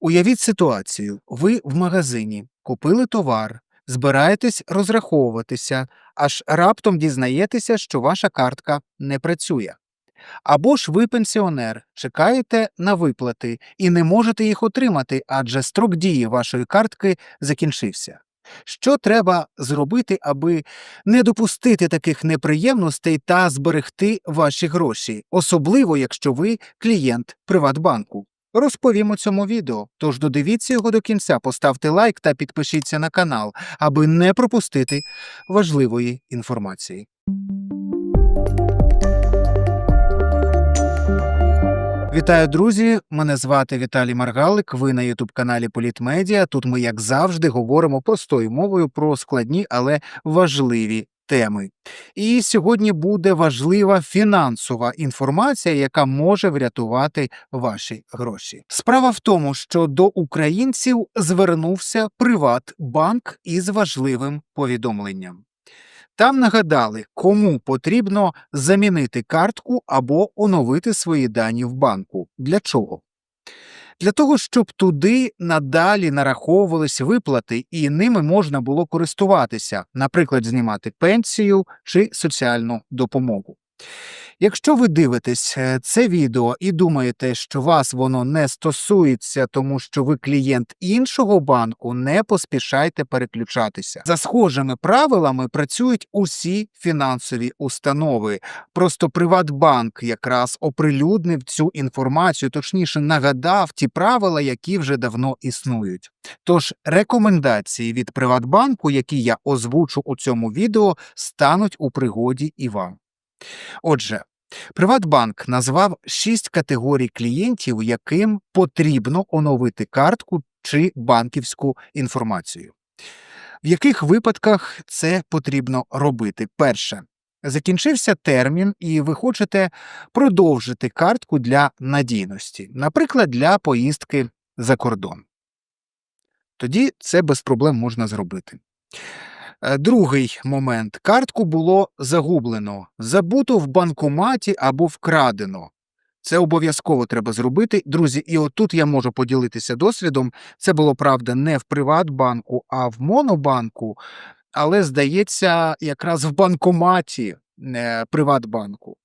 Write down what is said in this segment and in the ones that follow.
Уявіть ситуацію: ви в магазині купили товар, збираєтесь розраховуватися, аж раптом дізнаєтеся, що ваша картка не працює. Або ж ви пенсіонер, чекаєте на виплати і не можете їх отримати, адже строк дії вашої картки закінчився. Що треба зробити, аби не допустити таких неприємностей та зберегти ваші гроші, особливо якщо ви клієнт Приватбанку? Розповім у цьому відео, тож додивіться його до кінця, поставте лайк та підпишіться на канал, аби не пропустити важливої інформації. Вітаю, друзі! Мене звати Віталій Маргалик. Ви на ютуб каналі Політмедіа. Тут ми, як завжди, говоримо простою мовою про складні, але важливі теми. І сьогодні буде важлива фінансова інформація, яка може врятувати ваші гроші. Справа в тому, що до українців звернувся Приватбанк із важливим повідомленням. Там нагадали, кому потрібно замінити картку або оновити свої дані в банку. Для чого? Для того, щоб туди надалі нараховувались виплати і ними можна було користуватися, наприклад, знімати пенсію чи соціальну допомогу. Якщо ви дивитесь е, це відео і думаєте, що вас воно не стосується, тому що ви клієнт іншого банку, не поспішайте переключатися. За схожими правилами працюють усі фінансові установи. Просто Приватбанк якраз оприлюднив цю інформацію, точніше нагадав ті правила, які вже давно існують. Тож рекомендації від Приватбанку, які я озвучу у цьому відео, стануть у пригоді і вам. Отже, Приватбанк назвав шість категорій клієнтів, яким потрібно оновити картку чи банківську інформацію. В яких випадках це потрібно робити? Перше. Закінчився термін, і ви хочете продовжити картку для надійності, наприклад, для поїздки за кордон. Тоді це без проблем можна зробити. Е, Другий момент. Картку було загублено, забуто в банкоматі або вкрадено. Це обов'язково треба зробити. Друзі, і отут я можу поділитися досвідом. Це було правда не в Приватбанку, а в Монобанку, але здається, якраз в банкоматі е, Приватбанку.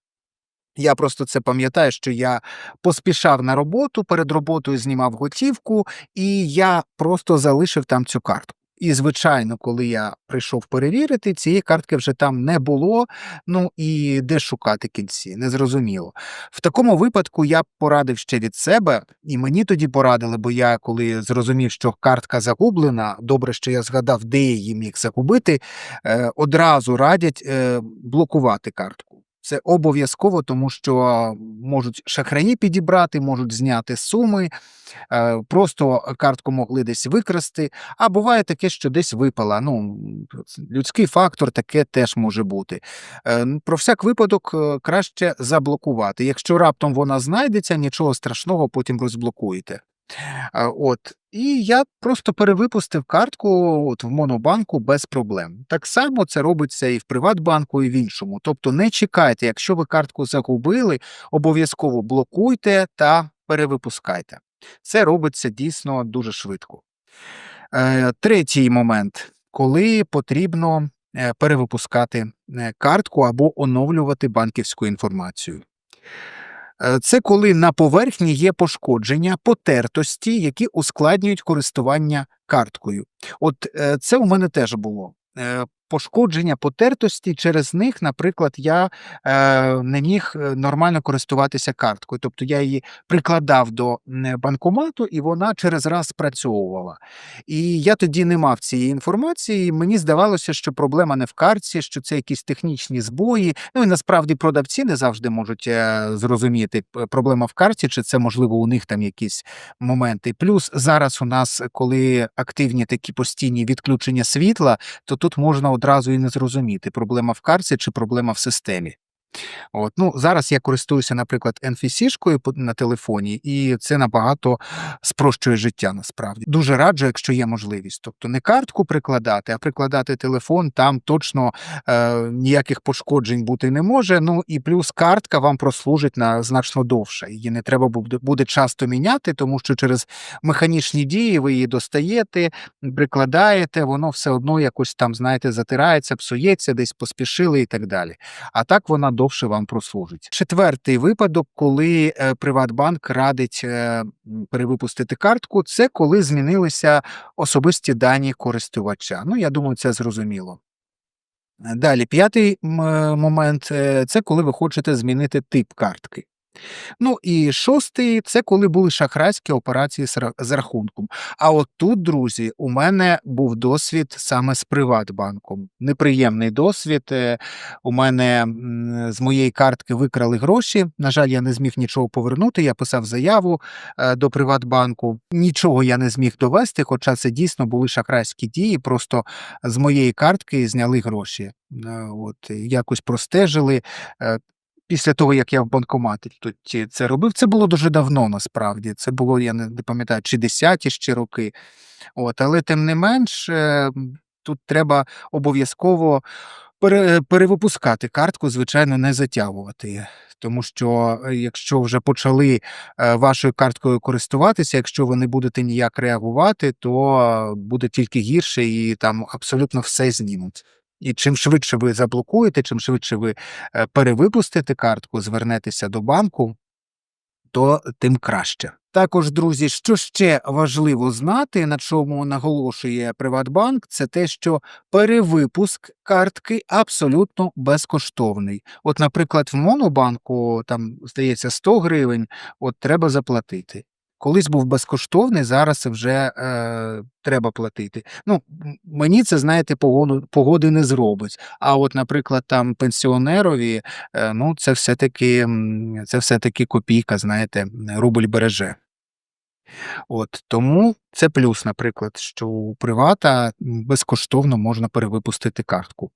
Я просто це пам'ятаю, що я поспішав на роботу, перед роботою знімав готівку, і я просто залишив там цю картку. І, звичайно, коли я прийшов перевірити, цієї картки вже там не було. Ну і де шукати кінці, незрозуміло. В такому випадку я порадив ще від себе, і мені тоді порадили, бо я коли зрозумів, що картка загублена, добре, що я згадав, де її міг загубити, е, одразу радять е, блокувати картку. Це обов'язково, тому що можуть шахраї підібрати, можуть зняти суми, е, просто картку могли десь викрасти. А буває таке, що десь випала. Ну, людський фактор таке теж може бути. Е, Про всяк випадок е, краще заблокувати. Якщо раптом вона знайдеться, нічого страшного, потім розблокуєте. Е, От. І я просто перевипустив картку от в Монобанку без проблем. Так само це робиться і в Приватбанку, і в іншому. Тобто не чекайте, якщо ви картку загубили, обов'язково блокуйте та перевипускайте. Це робиться дійсно дуже швидко. Е, Третій момент, коли потрібно е, перевипускати картку або оновлювати банківську інформацію. Е, Це коли на поверхні є пошкодження, потертості, які ускладнюють користування карткою. От е, це у мене теж було. Пошкодження потертості через них, наприклад, я е, не міг е, нормально користуватися карткою. Тобто я її прикладав до банкомату, і вона через раз спрацьовувала. І я тоді не мав цієї інформації. Мені здавалося, що проблема не в картці, що це якісь технічні збої. Ну і насправді продавці не завжди можуть е, зрозуміти, проблема в карті, чи це можливо у них там якісь моменти. Плюс зараз у нас, коли активні такі постійні відключення світла, то тут можна одразу і не зрозуміти, проблема в карці чи проблема в системі. От, ну, зараз я користуюся, наприклад, NFC-шкою на телефоні, і це набагато спрощує життя насправді. Дуже раджу, якщо є можливість. Тобто не картку прикладати, а прикладати телефон, там точно е, ніяких пошкоджень бути не може. Ну і плюс картка вам прослужить на значно довше. Її не треба буде, часто міняти, тому що через механічні дії ви її достаєте, прикладаєте, воно все одно якось там, знаєте, затирається, псується, десь поспішили і так далі. А так вона довше вам прослужить. Четвертий випадок, коли е, Приватбанк радить е, перевипустити картку, це коли змінилися особисті дані користувача. Ну, я думаю, це зрозуміло. Далі, п'ятий момент е, це коли ви хочете змінити тип картки. Ну і шостий це коли були шахрайські операції з рахунком. А от тут, друзі, у мене був досвід саме з Приватбанком. Неприємний досвід. Е, У мене з моєї картки викрали гроші. На жаль, я не зміг нічого повернути. Я писав заяву е, до Приватбанку. Нічого я не зміг довести, хоча це дійсно були шахрайські дії. Просто з моєї картки зняли гроші. Е, От якось простежили. Е, Після того, як я в банкоматі тут це робив, це було дуже давно насправді. Це було, я не, пам'ятаю, чи 10 ще роки. От, але тим не менш, е, тут треба обов'язково перевипускати картку, звичайно, не затягувати. Тому що е, якщо вже почали е, вашою карткою користуватися, якщо ви не будете ніяк реагувати, то е, буде тільки гірше і там абсолютно все знімуть. І чим швидше ви заблокуєте, чим швидше ви е, перевипустите картку, звернетеся до банку, то тим краще. Також, друзі, що ще важливо знати, на чому наголошує Приватбанк, це те, що перевипуск картки абсолютно безкоштовний. От, наприклад, в Монобанку там здається 100 гривень, от треба заплатити. Колись був безкоштовний, зараз вже е, треба платити. Ну, мені це, знаєте, погоду, погоди не зробить. А от, наприклад, там пенсіонерові, е, ну, це все-таки, це все-таки копійка, знаєте, рубль береже. От тому це плюс, наприклад, що у привата безкоштовно можна перевипустити картку.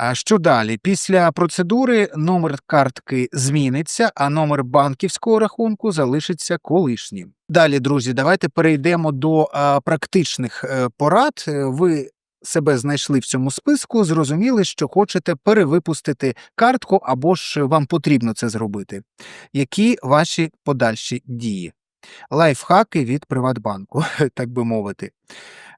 А що далі? Після процедури номер картки зміниться, а номер банківського рахунку залишиться колишнім. Далі, друзі, давайте перейдемо до а, практичних е, порад. Е, Ви себе знайшли в цьому списку, зрозуміли, що хочете перевипустити картку, або ж вам потрібно це зробити. Які ваші подальші дії? Лайфхаки від Приватбанку, так би мовити.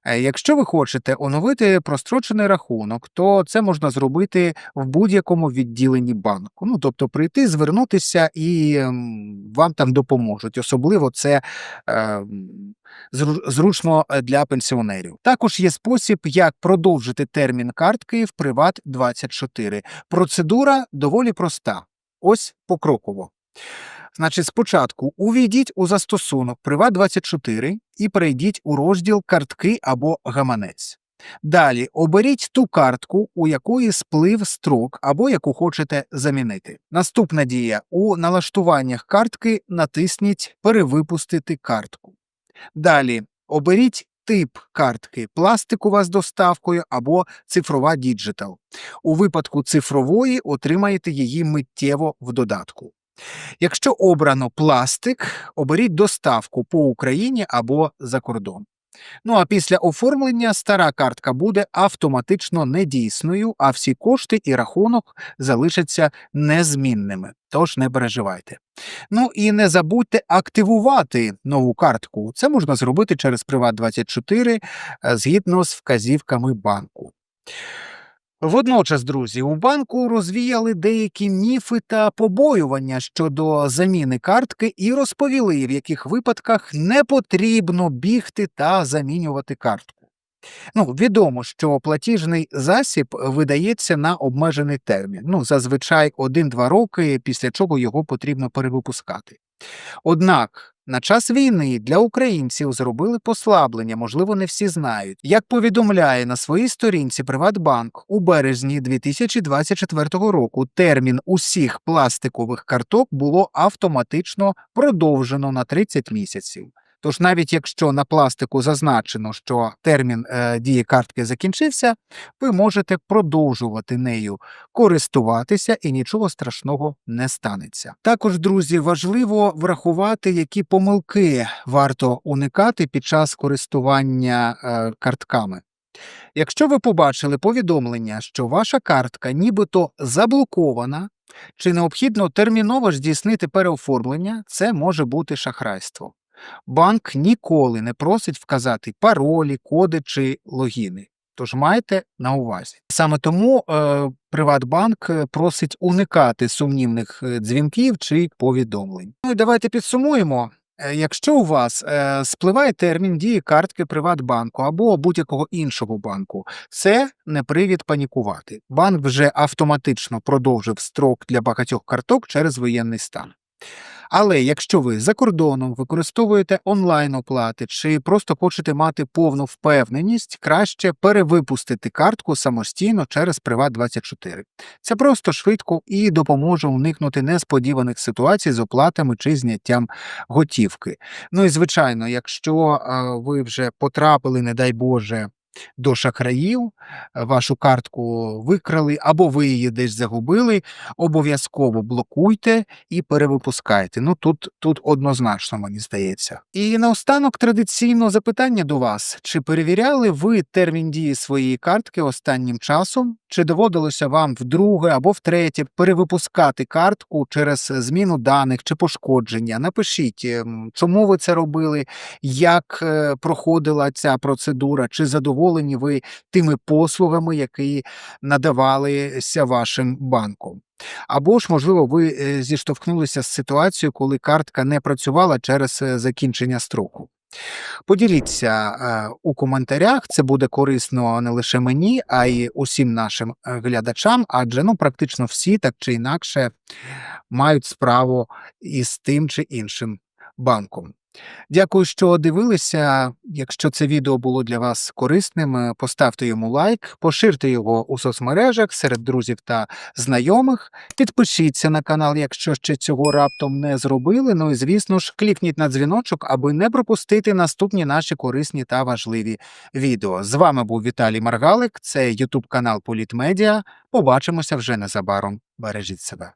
Е, Якщо ви хочете оновити прострочений рахунок, то це можна зробити в будь-якому відділенні банку. Ну, тобто прийти, звернутися і ем, вам там допоможуть. Особливо це е, зручно для пенсіонерів. Також є спосіб, як продовжити термін картки в Приват 24. Процедура доволі проста. Ось покроково. Значить, спочатку увійдіть у застосунок Приват24 і перейдіть у розділ картки або гаманець. Далі оберіть ту картку, у якої сплив строк або яку хочете замінити. Наступна дія у налаштуваннях картки натисніть Перевипустити картку. Далі оберіть тип картки пластикова з доставкою або цифрова діджитал. У випадку цифрової отримаєте її миттєво в додатку. Якщо обрано пластик, оберіть доставку по Україні або за кордон. Ну а після оформлення стара картка буде автоматично недійсною, а всі кошти і рахунок залишаться незмінними. Тож не переживайте. Ну і не забудьте активувати нову картку. Це можна зробити через Приват24 е, згідно з вказівками банку. Водночас, друзі, у банку розвіяли деякі міфи та побоювання щодо заміни картки і розповіли, в яких випадках не потрібно бігти та замінювати картку. Ну, відомо, що платіжний засіб видається на обмежений термін, ну, зазвичай 1-2 роки, після чого його потрібно перевипускати. Однак на час війни для українців зробили послаблення, можливо, не всі знають. Як повідомляє на своїй сторінці Приватбанк, у березні 2024 року термін усіх пластикових карток було автоматично продовжено на 30 місяців. Тож, навіть якщо на пластику зазначено, що термін е, дії картки закінчився, ви можете продовжувати нею користуватися і нічого страшного не станеться. Також, друзі, важливо врахувати, які помилки варто уникати під час користування е, картками. Якщо ви побачили повідомлення, що ваша картка нібито заблокована, чи необхідно терміново здійснити переоформлення, це може бути шахрайство. Банк ніколи не просить вказати паролі, коди чи логіни. Тож майте на увазі. Саме тому е, Приватбанк е, просить уникати сумнівних е, дзвінків чи повідомлень. Ну і давайте підсумуємо. Е, Якщо у вас е, спливає термін дії картки Приватбанку або будь-якого іншого банку, це не привід панікувати. Банк вже автоматично продовжив строк для багатьох карток через воєнний стан. Але якщо ви за кордоном використовуєте онлайн оплати чи просто хочете мати повну впевненість, краще перевипустити картку самостійно через Приват24. Це просто швидко і допоможе уникнути несподіваних ситуацій з оплатами чи зняттям готівки. Ну і звичайно, якщо ви вже потрапили, не дай Боже. До шахраїв е, вашу картку викрали або ви її десь загубили, обов'язково блокуйте і перевипускайте. Ну тут, тут однозначно, мені здається. І наостанок традиційно запитання до вас: чи перевіряли ви термін дії своєї картки останнім часом? Чи доводилося вам вдруге або втретє перевипускати картку через зміну даних чи пошкодження? Напишіть, ем, чому ви це робили, як е, проходила ця процедура, чи задоволені ви тими послугами, які надавалися вашим банком. Або ж, можливо, ви е, зіштовхнулися з ситуацією, коли картка не працювала через е, закінчення строку. Поділіться е, у коментарях, це буде корисно не лише мені, а й усім нашим глядачам, адже ну, практично всі так чи інакше мають справу із тим чи іншим банком. Дякую, що дивилися. Якщо це відео було для вас корисним, е, поставте йому лайк, поширте його у соцмережах серед друзів та знайомих. Підпишіться на канал, якщо ще цього раптом не зробили. Ну і звісно ж, клікніть на дзвіночок, аби не пропустити наступні наші корисні та важливі відео. З вами був Віталій Маргалик, це Ютуб канал Політмедіа. Побачимося вже незабаром. Бережіть себе.